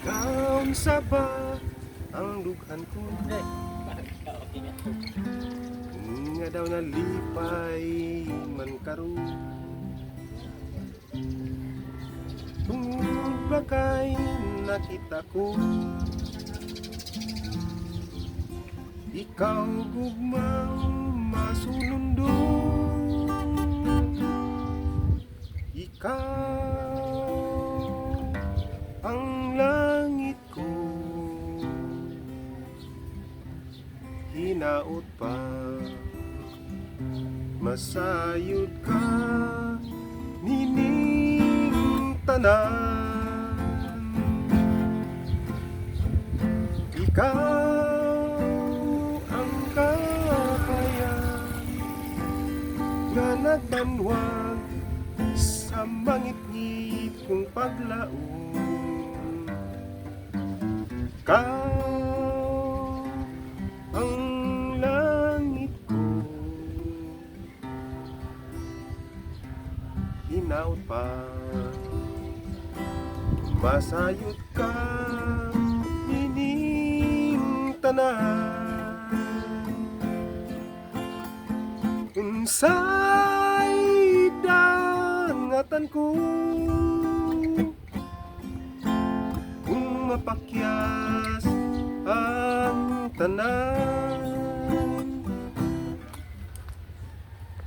Usa ba ang dughan ko. Nga daw nalipay man karon Tungod ba kay nakita ko Ikaw gugmang masunundo. Ikaw Hinaot pa. Masayod ka Nining tanan Ikaw ang kabayan Nga nagbanwag sa mangit-ngit kong paglaon. Kau Hinaw pa. Masayot ka Ining tanan Unsay dangatan ko Kung mapakyas ang tanan